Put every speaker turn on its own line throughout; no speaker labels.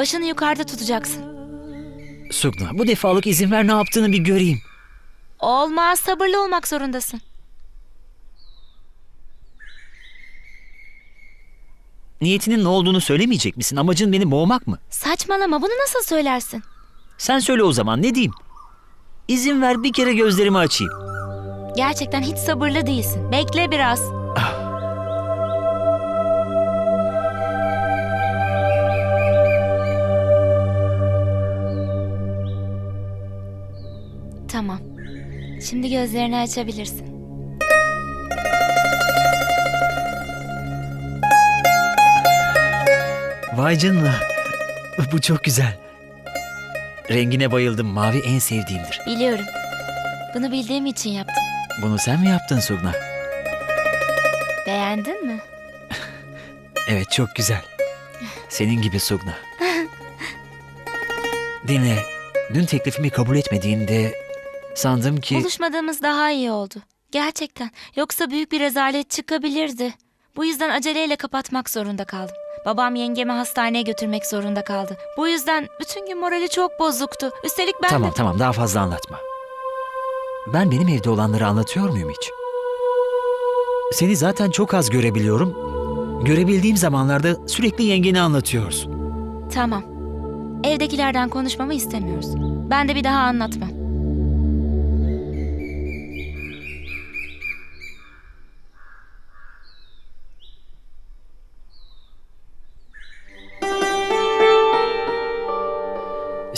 Başını yukarıda tutacaksın.
Sugna bu defalık izin ver ne yaptığını bir göreyim.
Olmaz, sabırlı olmak zorundasın.
Niyetinin ne olduğunu söylemeyecek misin? Amacın beni boğmak mı?
Saçmalama, bunu nasıl söylersin?
Sen söyle o zaman ne diyeyim? İzin ver bir kere gözlerimi açayım.
Gerçekten hiç sabırlı değilsin. Bekle biraz. Şimdi gözlerini açabilirsin.
Vay canına. Bu çok güzel. Rengine bayıldım. Mavi en sevdiğimdir.
Biliyorum. Bunu bildiğim için yaptım.
Bunu sen mi yaptın Sugna?
Beğendin mi?
Evet çok güzel. Senin gibi Sugna. Dinle. Dün teklifimi kabul etmediğinde sandım ki...
Buluşmadığımız daha iyi oldu. Gerçekten. Yoksa büyük bir rezalet çıkabilirdi. Bu yüzden aceleyle kapatmak zorunda kaldım. Babam yengemi hastaneye götürmek zorunda kaldı. Bu yüzden bütün gün morali çok bozuktu. Üstelik ben
Tamam
de...
tamam daha fazla anlatma. Ben benim evde olanları anlatıyor muyum hiç? Seni zaten çok az görebiliyorum. Görebildiğim zamanlarda sürekli yengeni anlatıyorsun.
Tamam. Evdekilerden konuşmamı istemiyoruz. Ben de bir daha anlatmam.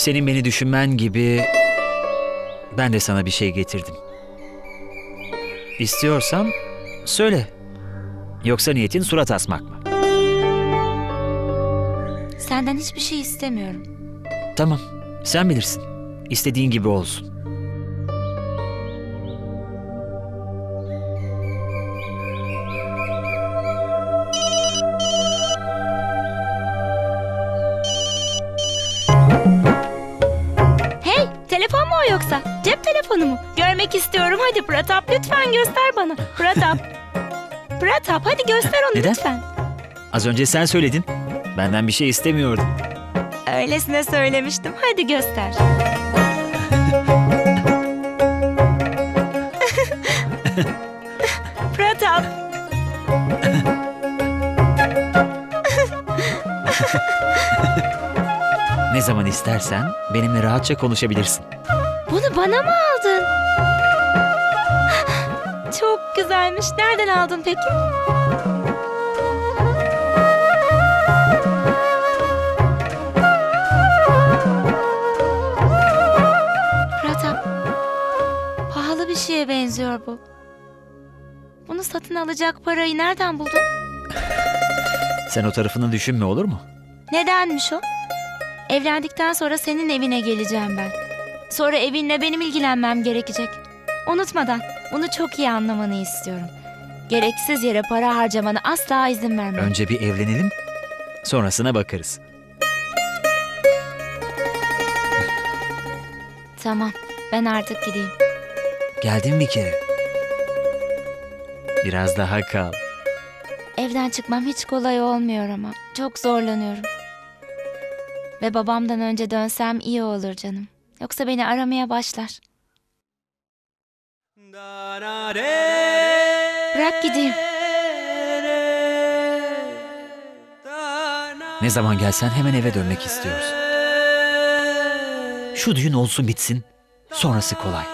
Senin beni düşünmen gibi ben de sana bir şey getirdim. İstiyorsan söyle. Yoksa niyetin surat asmak mı?
Senden hiçbir şey istemiyorum.
Tamam, sen bilirsin. İstediğin gibi olsun.
Yoksa? Cep telefonu mu? Görmek istiyorum. Hadi Pratap lütfen göster bana. Pratap. Pratap hadi göster onu
Neden?
lütfen.
Az önce sen söyledin. Benden bir şey istemiyordun.
Öylesine söylemiştim. Hadi göster. Pratap.
Ne zaman istersen benimle rahatça konuşabilirsin.
Bunu bana mı aldın? Çok güzelmiş. Nereden aldın peki? Pratap. Pahalı bir şeye benziyor bu. Bunu satın alacak parayı nereden buldun?
Sen o tarafını düşünme olur mu?
Nedenmiş o? Evlendikten sonra senin evine geleceğim ben. Sonra evinle benim ilgilenmem gerekecek. Unutmadan bunu çok iyi anlamanı istiyorum. Gereksiz yere para harcamana asla izin vermem.
Önce bir evlenelim, sonrasına bakarız.
Tamam, ben artık gideyim.
Geldin bir kere. Biraz daha kal.
Evden çıkmam hiç kolay olmuyor ama çok zorlanıyorum. Ve babamdan önce dönsem iyi olur canım. Yoksa beni aramaya başlar. Bırak gideyim.
Ne zaman gelsen hemen eve dönmek istiyoruz. Şu düğün olsun bitsin, sonrası kolay.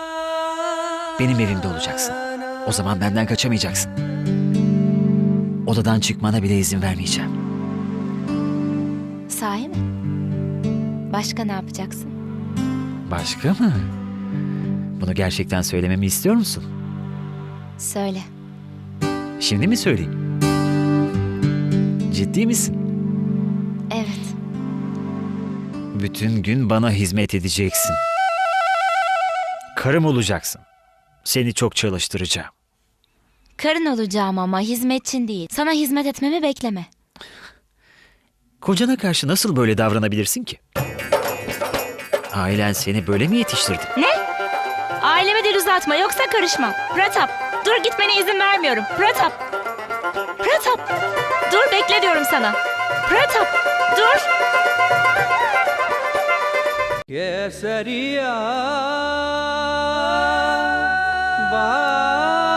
Benim evimde olacaksın. O zaman benden kaçamayacaksın. Odadan çıkmana bile izin vermeyeceğim.
Sahi mi? Başka ne yapacaksın?
Başka mı? Bunu gerçekten söylememi istiyor musun?
Söyle.
Şimdi mi söyleyeyim? Ciddi misin?
Evet.
Bütün gün bana hizmet edeceksin. Karım olacaksın. Seni çok çalıştıracağım.
Karın olacağım ama hizmetçin değil. Sana hizmet etmemi bekleme.
Kocana karşı nasıl böyle davranabilirsin ki? Ailen seni böyle mi yetiştirdi? Ne?
Aileme dil uzatma yoksa karışmam. Pratap dur gitmene izin vermiyorum. Pratap. Pratap. Dur bekle diyorum sana. Pratap dur.
Keseriya. Bye.